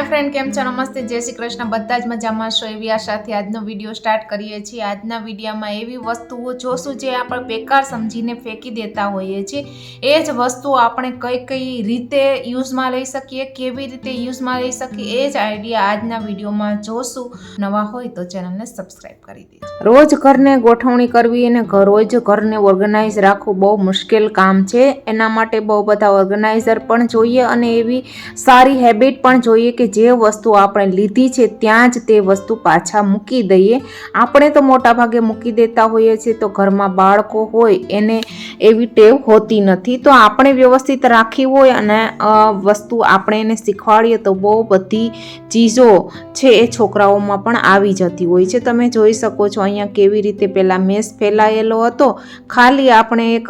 હાય friend કેમ છો? નમસ્તે, જય શ્રી કૃષ્ણ. બધા જ મજામાં છો એવી આશાથી આજનો વીડિયો સ્ટાર્ટ કરીએ છીએ. આજના વિડીયોમાં એવી વસ્તુઓ જોશું જે આપણે બેકાર સમજીને ફેંકી દેતા હોઈએ છીએ. એ જ વસ્તુઓ આપણે કઈ કઈ રીતે યુઝમાં લઈ શકીએ, કેવી રીતે યુઝમાં લઈ શકીએ, એ જ આઈડિયા આજના વિડીયોમાં જોશું. નવા હોય તો ચેનલને સબસ્ક્રાઈબ કરી દેજો. રોજ ઘરને ગોઠવણી કરવી અને રોજ ઘરને ઓર્ગેનાઇઝ રાખવું બહુ મુશ્કેલ કામ છે. એના માટે બહુ બધા ઓર્ગેનાઇઝર પણ જોઈએ અને એવી સારી હેબિટ પણ જોઈએ કે જે વસ્તુ આપણે લીધી છે, ત્યાં જ તે વસ્તુ પાછા મૂકી દઈએ. આપણે તો મોટા ભાગે મૂકી દેતા હોઈએ છીએ, તો ઘરમાં બાળકો હોય, એને એવી ટેવ હોતી નથી. તો આપણે વ્યવસ્થિત રાખી હોય અને વસ્તુ આપણે એને શીખવાડીએ તો બહુ બધી ચીજો છે એ છોકરાઓમાં પણ આવી જતી હોય છે. તમે જોઈ શકો છો અહીંયા કેવી રીતે પહેલાં મેસ ફેલાયેલો હતો. ખાલી આપણે એક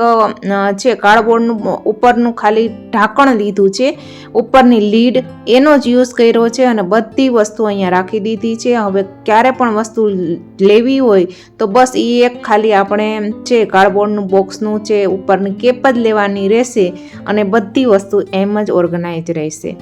છે, કાર્ડબોર્ડનું ઉપરનું ખાલી ઢાંકણ લીધું છે. ઉપરની લીડ એનો જ યુઝ કર્યો છે અને બધી વસ્તુ અહીંયા રાખી દીધી છે. હવે ક્યારે પણ વસ્તુ લેવી હોય તો બસ એ એક ખાલી આપણે છે, કાર્ડબોર્ડનું બોક્સનું છે, ઉપરની કેપ જ લેવાની રહેશે અને બધી વસ્તુ એમ જ ઓર્ગેનાઇઝ રહેશે.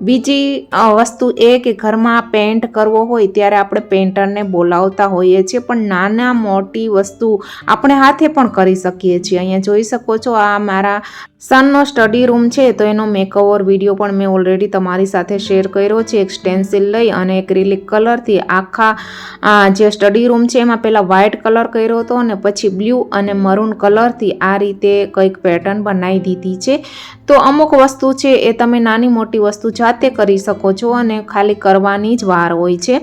બીજી વસ્તુ એ કે ઘરમાં પેન્ટ કરવો હોય ત્યારે આપણે પેન્ટરને બોલાવતા હોઈએ છીએ, પણ નાના મોટી વસ્તુ આપણે હાથે પણ કરી શકીએ છીએ. અહીંયા જોઈ શકો છો આ મારા સનનો સ્ટડી રૂમ છે, તો એનો મેકઓવર વીડિયો પણ મેં ઓલરેડી તમારી સાથે શેર કર્યો છે. એક સ્ટેન્સિલ લઈ અને એક્રિલિક કલરથી આખા જે સ્ટડી રૂમ છે, એમાં પહેલાં વ્હાઇટ કલર કર્યો હતો અને પછી બ્લુ અને મરૂન કલરથી આ રીતે કંઈક પેટર્ન બનાવી દીધી છે. તો અમુક વસ્તુ છે, એ તમે નાની મોટી વસ્તુ જાતે કરી શકો છો અને ખાલી કરવાની જ વાર હોય છે.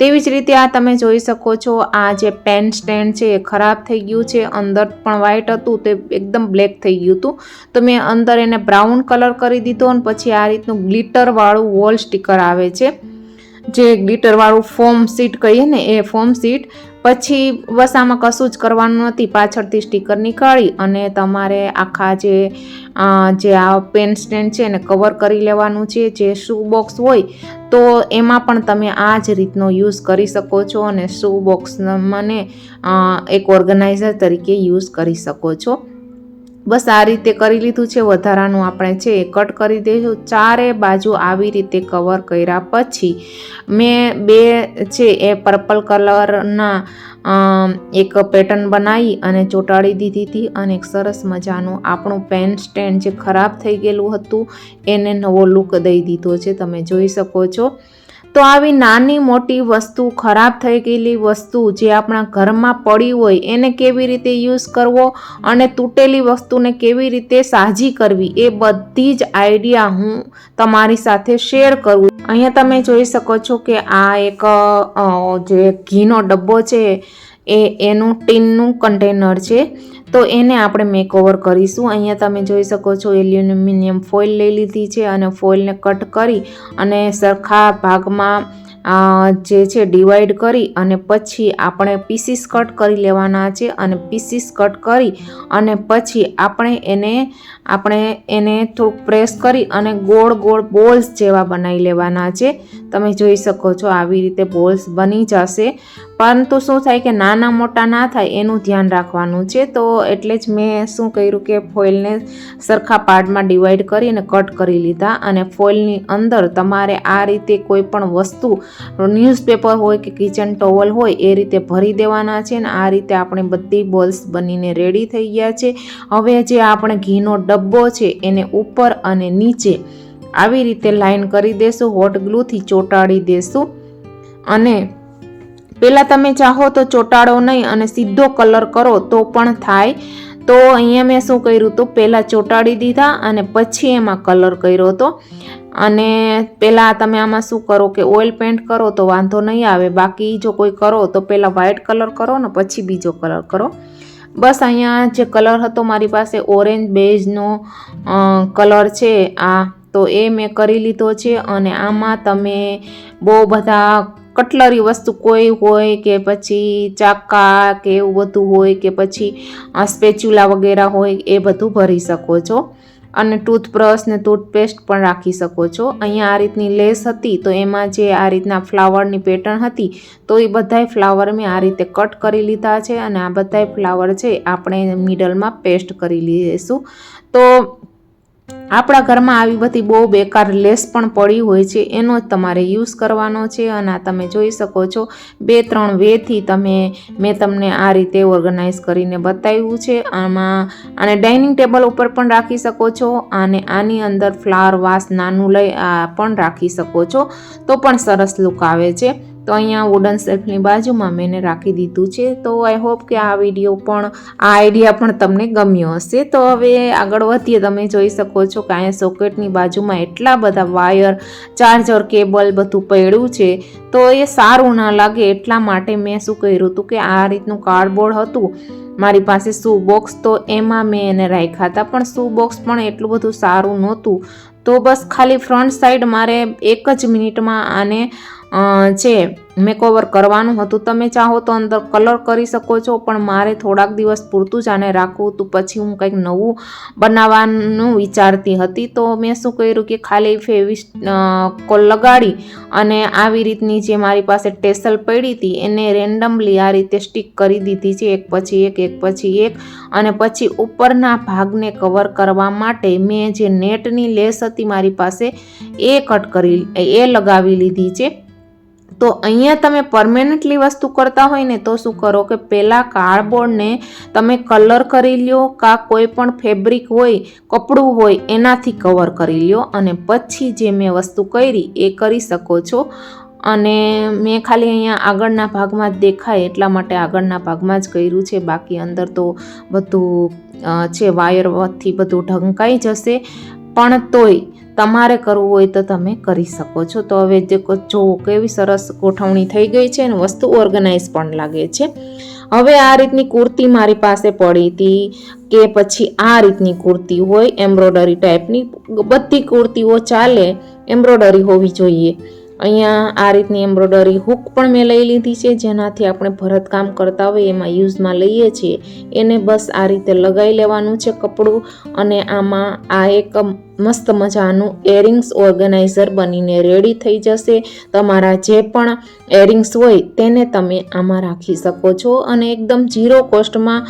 તેવી જ રીતે આ તમે જોઈ શકો છો, આ જે પેન સ્ટેન્ડ છે એ ખરાબ થઈ ગયું છે, અંદર પણ વ્હાઇટ હતું, તે એકદમ બ્લેક થઈ ગયું હતું. તો મેં અંદર એને બ્રાઉન કલર કરી દીધો અને પછી આ રીતનું ગ્લિટરવાળું વોલ સ્ટીકર આવે છે. જે ગ્લિટરવાળું ફોર્મ સીટ કહીએ ને, એ ફોર્મ સીટ પછી બસ આમાં કશું જ કરવાનું નથી, પાછળથી સ્ટીકર નીકાળી અને તમારે આખા જે જે આ પેન સ્ટેન્ડ છે એને કવર કરી લેવાનું છે, જે શૂ બોક્સ હોય તો એમાં પણ તમે આ જ રીતનો યુઝ કરી શકો છો અને શૂ બોક્સ મને એક ઓર્ગેનાઇઝર તરીકે યુઝ કરી શકો છો. બસ આ રીતે કરી લીધું છે. વધારાનું આપણે છે એ કટ કરી દઈશું ચારે બાજુ આવી રીતે કવર કર્યા પછી, મેં બે છે એ પર્પલ કલરના એક પેટર્ન બનાવી અને ચોંટાડી દીધી હતી અને એક સરસ મજાનું આપણું પેન સ્ટેન્ડ જે ખરાબ થઈ ગયેલું હતું, એને નવો લુક દઈ દીધો છે. તમે જોઈ શકો છો. તો આવી નાની મોટી વસ્તુ, ખરાબ થઈ ગયેલી વસ્તુ જે આપણા ઘરમાં પડી હોય, એને કેવી રીતે યુઝ કરવો અને તૂટેલી વસ્તુને કેવી રીતે સાજી કરવી, એ બધી જ આઈડિયા હું તમારી સાથે શેર કરું. અહીંયા તમે જોઈ શકો છો કે આ એક જે ઘીનો ડબ્બો છે, એ એનું ટીનનું કન્ટેનર છે. તો એને આપણે મેકઓવર કરીશું. અહીંયા તમે જોઈ શકો છો એલ્યુમિનિયમ ફોઇલ લઈ લીધી છે અને ફોઇલને કટ કરી અને સરખા ભાગમાં જે છે ડિવાઈડ કરી અને પછી આપણે પીસીસ કટ કરી લેવાના છે અને પીસીસ કટ કરી અને પછી આપણે એને આપણે એને થોડુંક પ્રેસ કરી અને ગોળ ગોળ બોલ્સ જેવા બનાવી લેવાના છે. તમે જોઈ શકો છો આવી રીતે બોલ્સ બની જશે. પરંતુ શું થાય કે નાના મોટા ના થાય એનું ધ્યાન રાખવાનું છે. તો એટલે જ મેં શું કર્યું કે ફોઇલને સરખા પાર્ટમાં ડિવાઈડ કરીને કટ કરી લીધા અને ફોઇલની અંદર તમારે આ રીતે કોઈ પણ વસ્તુ, ન્યૂઝપેપર હોય કે કિચન ટોવલ હોય, એ રીતે ભરી દેવાના છે અને આ રીતે આપણે બધી બોલ્સ બનીને રેડી થઈ ગયા છે. હવે જે આપણે ઘીનો ડબ્બો છે એને ઉપર અને નીચે આવી રીતે લાઈન કરી દેશું, હોટ ગ્લુથી ચોંટાડી દેશું અને પહેલાં તમે ચાહો તો ચોંટાડો નહીં અને સીધો કલર કરો તો પણ થાય. તો અહીંયા મેં શું કર્યું હતું? પહેલાં ચોંટાડી દીધા અને પછી એમાં કલર કર્યો હતો. અને પહેલાં તમે આમાં શું કરો કે ઓઇલ પેન્ટ કરો તો વાંધો નહીં આવે. બાકી જો કોઈ કરો તો પહેલાં વ્હાઇટ કલર કરો ને પછી બીજો કલર કરો. બસ અહીંયા જે કલર હતો મારી પાસે ઓરેન્જ બેઝનો કલર છે આ. તો એ મેં કરી લીધો છે અને આમાં તમે બહુ બધા કટલરી વસ્તુ કોઈ હોય કે પછી ચાકા કે એવું બધું હોય કે પછી સ્પેચ્યુલા વગેરે હોય એ બધું ભરી શકો છો. અને ટૂથબ્રશ ને ટૂથપેસ્ટ પણ રાખી શકો છો. અહીંયા આ રીતની લેસ હતી તો એમાં જે આ રીતના ફ્લાવરની પેટર્ન હતી તો એ બધાય ફ્લાવર મેં આ રીતે કટ કરી લીધા છે અને આ બધાય ફ્લાવર છે આપણે મિડલમાં પેસ્ટ કરી લઈશું. તો આપણા ઘરમાં આવી બધી બહુ બેકાર લેસ પણ પડી હોય છે, એનો જ તમારે યુઝ કરવાનો છે અને આ તમે જોઈ શકો છો. બે, ત્રણ વેથી તમે, મેં તમને આ રીતે ઓર્ગનાઇઝ કરીને બતાવ્યું છે. આમાં, આને ડાઇનિંગ ટેબલ ઉપર પણ રાખી શકો છો અને આની અંદર ફ્લાવર વાસ નાનું લઈ, આ પણ રાખી શકો છો. તો પણ સરસ લુક આવે છે. તો અહીંયા વુડન સેલ્ફની બાજુમાં મેં રાખી દીધું છે. તો આઈ હોપ કે આ વીડિયો પણ, આ આઈડિયા પણ તમને ગમ્યો હશે. તો હવે આગળ વધીએ. તમે જોઈ શકો છો કે અહીંયા સોકેટની બાજુમાં એટલા બધા વાયર ચાર્જર કેબલ બધું પડ્યું છે. તો એ સારું ના લાગે એટલા માટે મેં શું કર્યું હતું કે આ રીતનું કાર્ડબોર્ડ હતું. મારી પાસે શૂ બોક્સ તો એમાં મેં એને રાખ્યા હતા, પણ શૂ બોક્સ પણ એટલું બધું સારું નહોતું. તો બસ ખાલી ફ્રન્ટ સાઈડ મારે એક જ મિનિટમાં આને છે મેકઓવર કરવાનું હતું, તમે ચાહો તો અંદર કલર કરી શકો છો, પણ મારે થોડાક દિવસ પૂરતું જ આને રાખવું હતું. પછી હું કંઈક નવું બનાવવાનું વિચારતી હતી. તો મેં શું કર્યું કે ખાલી ફેવિસ કોલ લગાડી અને આવી રીતની જે મારી પાસે ટેસલ પડી હતી, એને રેન્ડમલી આ રીતે સ્ટીક કરી દીધી છે. એક પછી એક એક પછી એક. અને પછી ઉપરના ભાગને કવર કરવા માટે મેં જે નેટની લેસ હતી મારી પાસે, એ કટ કરી, એ લગાવી લીધી છે. તો અહીંયા તમે પરમેનન્ટલી વસ્તુ કરતા હોય ને તો શું કરો કે પહેલાં કાર્ડબોર્ડને તમે કલર કરી લ્યો કાં કોઈ પણ ફેબ્રિક હોય, કપડું હોય, એનાથી કવર કરી લ્યો અને પછી જે મેં વસ્તુ કરી એ કરી શકો છો. અને મેં ખાલી અહીંયા આગળના ભાગમાં જ દેખાય એટલા માટે આગળના ભાગમાં જ કર્યું છે. બાકી અંદર તો બધું છે વાયરથી બધું ઢંકાઈ જશે. પણ તોય તમારે કરવું હોય તો તમે કરી શકો છો. તો હવે જે જુઓ કેવી સરસ ગોઠવણી થઈ ગઈ છે અને વસ્તુ ઓર્ગેનાઇઝ પણ લાગે છે. હવે આ રીતની કુર્તી મારી પાસે પડી હતી કે પછી આ રીતની કુર્તી હોય એમ્બ્રોડરી ટાઈપની બધી કુર્તીઓ ચાલે એમ્બ્રોડરી હોવી જોઈએ. અહીંયા આ રીતની એમ્બ્રોડરી હૂક પણ મેં લઈ લીધી છે. જેનાથી આપણે ભરતકામ કરતા હોય એમાં યુઝમાં લઈએ છીએ. એને બસ આ રીતે લગાવી લેવાનું છે કપડું અને આમાં આ એક મસ્ત મજાનું એરિંગ્સ ઓર્ગેનાઇઝર બનીને રેડી થઈ જશે. તમારા જે પણ એરિંગ્સ હોય તેને તમે આમાં રાખી શકો છો અને એકદમ ઝીરો કોસ્ટમાં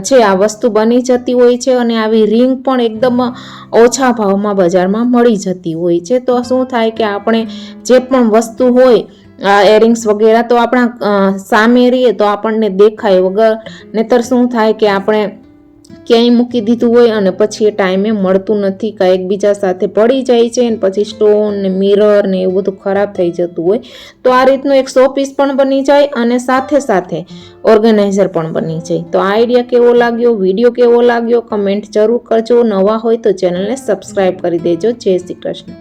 છે, આ વસ્તુ બની જતી હોય છે અને આવી રિંગ પણ એકદમ ઓછા ભાવમાં બજારમાં મળી જતી હોય છે. તો શું થાય કે આપણે જે પણ વસ્તુ હોય, આ એરિંગ્સ વગેરે તો આપણા સામે રહીએ તો આપણને દેખાય વગર. નહીતર શું થાય કે આપણે ક્યાંય મૂકી દીધું હોય અને પછી એ ટાઈમે મળતું નથી. કાંઈ એકબીજા સાથે પડી જાય છે અને પછી સ્ટોન ને મિરર ને એવું બધું ખરાબ થઈ જતું હોય. તો આ રીતનું એક સો પીસ પણ બની જાય અને સાથે સાથે ઓર્ગેનાઇઝર પણ બની જાય. તો આ આઈડિયા કેવો લાગ્યો? વીડિયો કેવો લાગ્યો? કમેન્ટ જરૂર કરજો. નવા હોય તો ચેનલને સબસ્ક્રાઈબ કરી દેજો. જય શ્રી કૃષ્ણ.